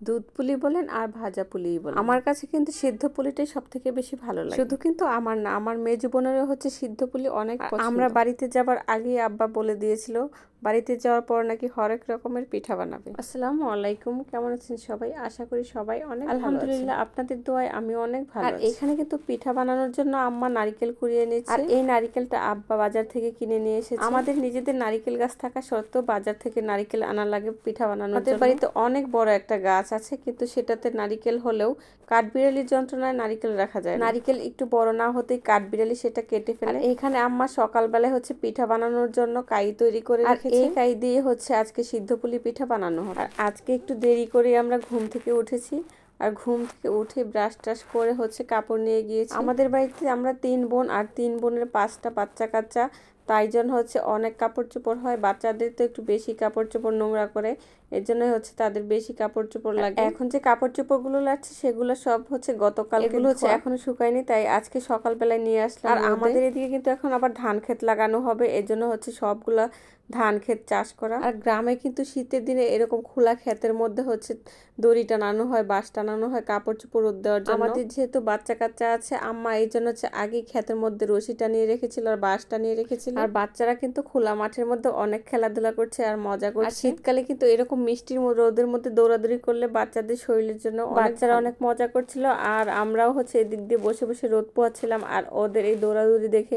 দুধ পুলি বলেন আর ভাজা পুলি বলেন। আমার কাছে কিন্তু সিদ্ধ পুলিটাই সব থেকে বেশি ভালো লাগে। শুধু কিন্তু আমার না আমার মেজ বোনেরও হচ্ছে সিদ্ধ পুলি অনেক আমরা বাড়িতে যাবার আগে আব্বা বলে দিয়েছিল বাড়িতে যাওয়ার পর নাকি হরেক রকমের পিঠা বানাবে। আসসালামু আলাইকুম কেমন আছেন সবাই? আশা করি সবাই অনেক আলহামদুলিল্লাহ আপনাদের দোয়ায় আমি অনেক ভালো আর এখানে কিন্তু পিঠা বানানোর জন্য আম্মা নারকেল কুড়িয়ে নিয়েছে। আর এই নারকেলটা আব্বা বাজার থেকে কিনে নিয়ে এসেছে। আমাদের নিজেদের নারকেল গাছ থাকা সত্ত্বেও বাজার থেকে নারকেল আনা লাগে পিঠা বানানোর আমাদের বাড়িতে অনেক বড় একটা গাছ আছে কিন্তু সেটাতে নারিকেল হলেও কাঠবিড়ালির যন্ত্রণায় নারিকেল রাখা যায় নারিকেল একটু বড় না হতেই কাঠবিড়ালি সেটা কেটে ফেলে। এখানে আম্মা সকালবেলায় হচ্ছে পিঠা বানানোর জন্য কাই তৈরি করে রেখেছে এই কাই দিয়ে হচ্ছে আজকে সিদ্ধ পুলি পিঠা বানানো হবে। আর আজকে একটু দেরি করে আমরা ঘুম থেকে উঠেছি। আর ঘুম থেকে উঠে ব্রাশ টাশ করে হচ্ছে কাপড় নিয়ে গিয়েছি। আমাদের বাড়িতে আমরা তিন বোন আর তিন বোনের পাঁচটা বাচ্চা কাচ্চা তাই জন্য হচ্ছে অনেক কাপড় চোপড় হয়। বাচ্চাদের তো একটু বেশি কাপড় চোপড় নোংরা করে এর জন্যই হচ্ছে তাদের বেশি কাপড় চোপড় লাগে। এখন যে কাপড় চোপড়গুলো লাগছে সেগুলো সব হচ্ছে গতকাল এগুলো হচ্ছে এখনও শুকায়নি তাই আজকে সকালবেলায় নিয়ে আসলাম আর আমাদের এদিকে কিন্তু এখন আবার ধান ক্ষেত লাগানো হবে এর জন্য হচ্ছে সবগুলা ধান ক্ষেত চাষ করা। আর গ্রামে কিন্তু শীতের দিনে এরকম খোলা ক্ষেতের মধ্যে হচ্ছে দড়ি টানানো হয় বাঁশ টানানো হয় কাপড় চোপড় রোদ দেওয়ার জন্য। আমাদের যেহেতু বাচ্চা কাচ্চা আছে আম্মা এই জন্য হচ্ছে আগেই ক্ষেতের মধ্যে রশি টানিয়ে রেখেছিল আর বাঁশ টানিয়ে রেখেছিল। আর বাচ্চারা কিন্তু খোলা মাঠের মধ্যে অনেক খেলাধুলা করছে আর মজা করছে। আর শীতকালে কিন্তু এরকম মিষ্টির রোদের মধ্যে দৌড়াদৌড়ি করলে বাচ্চাদের শরীরের জন্য বাচ্চারা অনেক মজা করছিল। আর আমরাও হচ্ছে এদিক দিয়ে বসে বসে রোদ পোয়াচ্ছিলাম আর ওদের এই দৌড়াদৌড়ি দেখে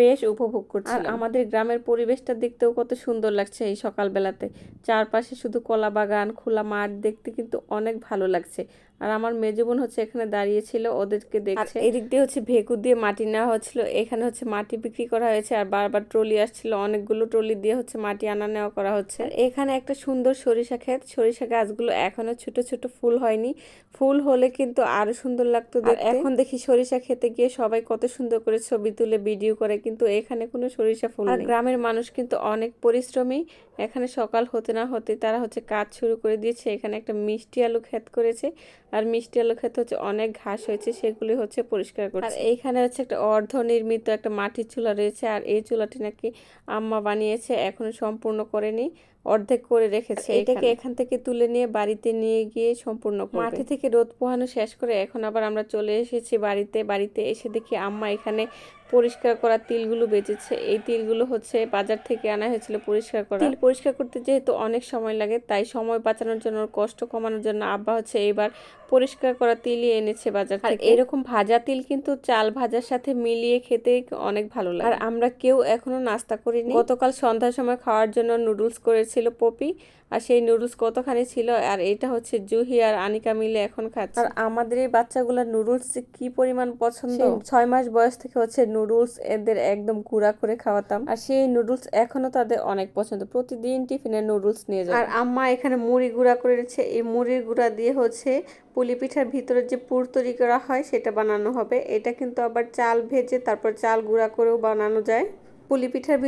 বেশ উপভোগ করছিলাম। আর আমাদের গ্রামের পরিবেশটা দেখতেও কত সুন্দর লাগছে এই সকালবেলাতে। চারপাশে শুধু কলা বাগান খোলা মাঠ দেখতে কিন্তু অনেক ভালো লাগছে। আর আমার মেজো বোন হচ্ছে এখানে দাঁড়িয়েছিল ওদেরকে দেখছে। এদিক দিয়ে হচ্ছে ভেকু দিয়ে মাটি নেওয়া হচ্ছিল এখানে হচ্ছে মাটি বিক্রি করা হয়েছে আর বারবার ট্রলি আসছিল অনেকগুলো ট্রলি দিয়ে হচ্ছে মাটি আনা নেওয়া করা হচ্ছে। এখানে একটা সুন্দর সরিষা ক্ষেত সরিষা গাছগুলো এখনও ছোট ছোট ফুল হয়নি। ফুল হলে কিন্তু আরও সুন্দর লাগতো এখন দেখি সরিষা খেতে গিয়ে সবাই কত সুন্দর করে ছবি তুলে ভিডিও করে কিন্তু এখানে কোনো সরিষা ফুল আর গ্রামের মানুষ কিন্তু অনেক পরিশ্রমী এখানে সকাল হতে না হতে তারা হচ্ছে কাজ শুরু করে দিয়েছে এখানে একটা মিষ্টি আলু ক্ষেত করেছে। আর মিষ্টি আলু ক্ষেত হচ্ছে অনেক ঘাস হয়েছে সেগুলি হচ্ছে পরিষ্কার করছে। আর এইখানে হচ্ছে একটা অর্ধ নির্মিত একটা মাটির চুলা রয়েছে আর এই চুলাটি নাকি আম্মা বানিয়েছে এখনও সম্পূর্ণ করেনি। অর্ধেক করে রেখেছে এটাকে এখান। থেকে তুলে নিয়ে বাড়িতে নিয়ে গিয়ে সম্পূর্ণ মাঠে থেকে রোদ পোহানো শেষ করে এখন আবার আমরা চলে এসেছি বাড়িতে। বাড়িতে এসে দেখি আম্মা এখানে পরিষ্কার করা তিলগুলো বেঁচেছে। এই তিলগুলো হচ্ছে বাজার থেকে আনা হয়েছিল পরিষ্কার করা। তিল পরিষ্কার করতে যেহেতু অনেক সময় লাগে তাই সময় বাঁচানোর জন্য কষ্ট কমানোর জন্য আব্বা হচ্ছে এবার পরিষ্কার করা তিলই এনেছে বাজার থেকে। এরকম ভাজা তিল কিন্তু চাল ভাজার সাথে মিলিয়ে খেতে অনেক ভালো লাগে। আর আমরা কেউ এখনও নাস্তা করিনি। গতকাল সন্ধ্যার সময় খাওয়ার জন্য নুডলস করেছিল পপি আর সেই নুডলস কতখানি ছিল আর এটা হচ্ছে জুহি আর আনিকা মিলে এখন খাচ্ছে। আর আমাদের এই বাচ্চাগুলো নুডলস কি পরিমাণ পছন্দ? ছয় মাস বয়স থেকে হচ্ছে নুডলস এদের একদম গুঁড়া করে খাওয়াতাম। আর সেই নুডলস এখনও তাদের অনেক পছন্দ। প্রতিদিন টিফিনে নুডলস নিয়ে যায় আর আম্মা এখানে মুড়ি গুঁড়া করে রেখেছে। এই মুড়ির গুঁড়া দিয়ে হচ্ছে পুলি পিঠার ভিতরে যে পুর তৈরি করা হয় সেটা বানানো হবে। এটা কিন্তু আবার চাল ভেজে তারপর চাল গুঁড়া করেও বানানো যায়। পুলি পিঠার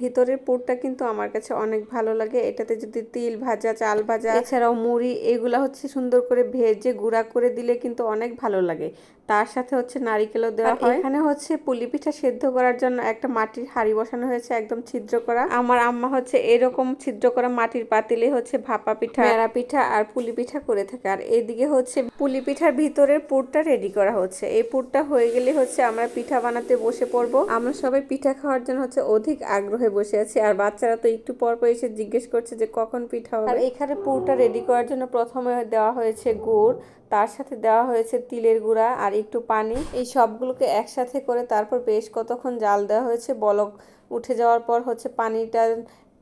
ভিতরের পুরটা কিন্তু আমার কাছে অনেক ভালো লাগে। এটাতে যদি তিল ভাজা চাল ভাজা এছাড়াও মুড়ি এগুলা হচ্ছে সুন্দর করে ভেজে গুঁড়া করে দিলে কিন্তু অনেক ভালো লাগে। তার সাথে হচ্ছে নারিকেলও দেওয়া হয়। এখানে হচ্ছে পুলি পিঠা সেদ্ধ করার জন্য একটা মাটির হাড়ি বসানো হয়েছে একদম ছিদ্র করা। আমার আম্মা হচ্ছে এরকম ছিদ্র করা মাটির পাতিলে হচ্ছে ভাপা পিঠা মেরা পিঠা আর পুলি পিঠা করে থাকে। আর এদিকে হচ্ছে পুলি পিঠার ভিতরের পুরটা রেডি করা হচ্ছে। এই পুরটা হয়ে গেলে হচ্ছে আমরা পিঠা বানাতে বসে পড়ব। আমরা সবাই পিঠা খাওয়ার জন্য হচ্ছে অধিক আগ্রহে বসে আছে। আর বাচ্চারা তো একটু পর পর এসে জিজ্ঞেস করছে যে কখন পিঠা হবে। আর এখানে পুরটা রেডি করার জন্য প্রথমে দেওয়া হয়েছে গুড়, তার সাথে দেওয়া হয়েছে তিলের গুঁড়া আর একটু পানি। এই সবগুলোকে একসাথে করে তারপর বেশ কতক্ষণ জাল দেওয়া হয়েছে, বলক উঠে যাওয়ার পর হচ্ছে পানিটা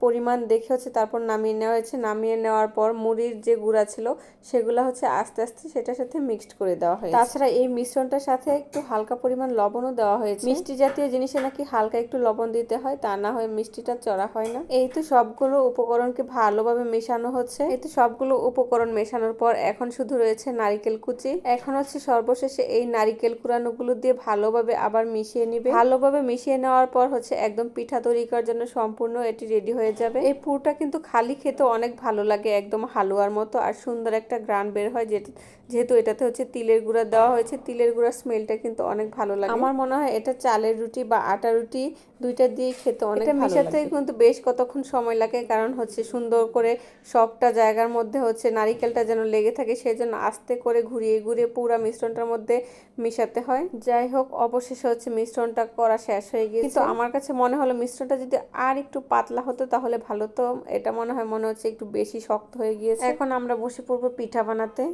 পরিমাণ দেখে হচ্ছে তারপর নামিয়ে নেওয়া হয়েছে। নামিয়ে নেওয়ার পর মুড়ির যে গুঁড়া ছিল সেগুলো হচ্ছে আস্তে আস্তে সেটার সাথে মিক্সড করে দেওয়া হয়েছে। তাছাড়া এই মিশ্রণটার সাথে একটু হালকা পরিমাণ লবণও দেওয়া হয়েছে। মিষ্টি জাতীয় জিনিসে নাকি হালকা একটু লবণ দিতে হয় তা না হয় মিষ্টিটা চড়া হয় না। এই তো সবগুলো উপকরণকে ভালোভাবে মেশানো হচ্ছে। এই তো সবগুলো উপকরণ মেশানোর পর এখন শুধু রয়েছে নারিকেল কুচি। এখন হচ্ছে সর্বশেষে এই নারিকেল কুড়ানোগুলো দিয়ে ভালোভাবে আবার মিশিয়ে নিবে। ভালোভাবে মিশিয়ে নেওয়ার পর হচ্ছে একদম পিঠা তৈরি করার জন্য সম্পূর্ণ এটি রেডি হয়ে হয়ে যাবে। এই পুরটা কিন্তু খালি খেতে অনেক ভালো লাগে একদম হালুয়ার মতো। আর সুন্দর একটা গ্রান বের হয় যেটা যেহেতু এটাতে হচ্ছে তিলের গুঁড়া দেওয়া হয়েছে তিলের গুঁড়ার স্মেলটা কিন্তু অনেক ভালো লাগে। আমার মনে হয় এটা চালের রুটি বা আটা রুটি দুইটা দিয়ে খেতে অনেক মিশাতে কিন্তু বেশ কতক্ষণ সময় লাগে কারণ হচ্ছে সুন্দর করে সবটা জায়গার মধ্যে হচ্ছে নারিকেলটা যেন লেগে থাকে সেই জন্য আস্তে করে ঘুরিয়ে ঘুরিয়ে পুরা মিশ্রণটার মধ্যে মিশাতে হয়। যাই হোক অবশেষে হচ্ছে মিশ্রণটা করা শেষ হয়ে গিয়েছে। কিন্তু আমার কাছে মনে হলো মিশ্রণটা যদি আর একটু পাতলা হতো তাহলে ভালো তো। এটা মনে হয় মনে হচ্ছে একটু বেশি শক্ত হয়ে গিয়েছে। এখন আমরা বসে পড়ব পিঠা বানাতে।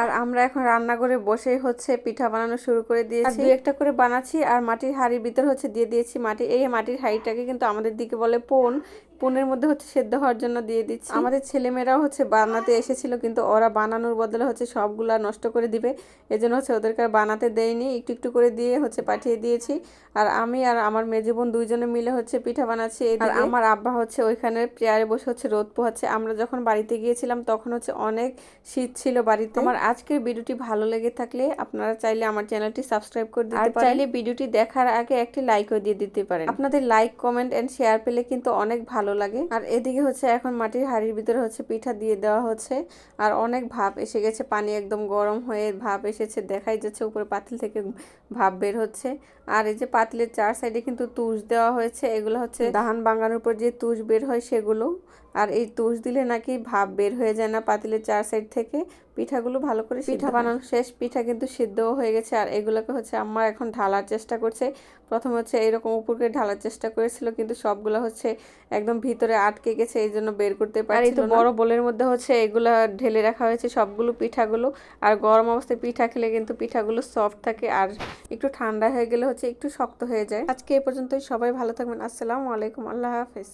আর আমরা এখন রান্নাঘরে বসে হচ্ছে পিঠা বানানো শুরু করে দিয়েছি। একটা করে বানাচ্ছি। আর মাটির হাড়ির ভিতর হচ্ছে দিয়ে দিয়েছি মাটি। এই মাটির হাড়িটাকে কিন্তু আমাদের দিকে বলে পোন। পোনের মধ্যে হচ্ছে সেদ্ধ হওয়ার জন্য দিয়ে দিচ্ছি। আমাদের ছেলেমেয়েরাও হচ্ছে বানাতে এসেছিল কিন্তু ওরা বানানোর বদলে হচ্ছে সবগুলা নষ্ট করে দিবে। এজন্য হচ্ছে ওদেরকে আর বানাতে দেয়নি একটু একটু করে দিয়ে হচ্ছে পাঠিয়ে দিয়েছি। আর আমি আর আমার মেজে বোন দুইজনে মিলে হচ্ছে পিঠা বানাচ্ছি আর আমার আব্বা হচ্ছে ওইখানে চেয়ারে বসে হচ্ছে রোদ পোহাচ্ছে। আমরা যখন বাড়িতে গিয়েছিলাম তখন হচ্ছে অনেক শীত ছিল বাড়িতে। আমার আজকের ভিডিওটি ভালো লেগে থাকলে আপনারা চাইলে আমার চ্যানেলটি সাবস্ক্রাইব করে দিতে পারেন। চাইলে ভিডিওটি দেখার আগে একটি লাইকও দিয়ে দিতে পারেন। আপনাদের লাইক কমেন্ট এন্ড শেয়ার পেলে কিন্তু অনেক ভালো লাগে। আর এদিকে হচ্ছে এখন মাটির হাড়ির ভিতরে হচ্ছে পিঠা দিয়ে দেওয়া হচ্ছে। আর অনেক ভাপ এসে গেছে, পানি একদম গরম হয়ে ভাপ এসেছে, দেখাই যাচ্ছে উপরে পাতিল থেকে ভাপ বের হচ্ছে। আর এই যে পাতিলের চার সাইডে কিন্তু তুষ দেওয়া হয়েছে, এগুলো হচ্ছে ধান বাঙানোর উপর যে তুষ বের হয় সেগুলো। আর এই তুষ দিলে নাকি ভাপ বের হয়ে যায় না পাতিলের চার সাইড থেকে। পিঠাগুলো ভালো করে পিঠা বানানো শেষ পিঠা কিন্তু সিদ্ধও হয়ে গেছে। আর এগুলোকে হচ্ছে আমার এখন ঢালার চেষ্টা করছে। প্রথমে হচ্ছে এরকম উপরকে ঢালার চেষ্টা করেছিল কিন্তু সবগুলো হচ্ছে একদম ভিতরে আটকে গেছে এই জন্য বের করতে পারি তো বড় বোলের মধ্যে হচ্ছে এগুলো ঢেলে রাখা হয়েছে সবগুলো পিঠাগুলো। আর গরম অবস্থায় পিঠা খেলে কিন্তু পিঠাগুলো সফট থাকে আর একটু ঠান্ডা হয়ে গেলে হচ্ছে একটু শক্ত হয়ে যায়। আজকে এ পর্যন্তই। সবাই ভালো থাকবেন। আসসালামু আলাইকুম। আল্লাহ হাফেজ।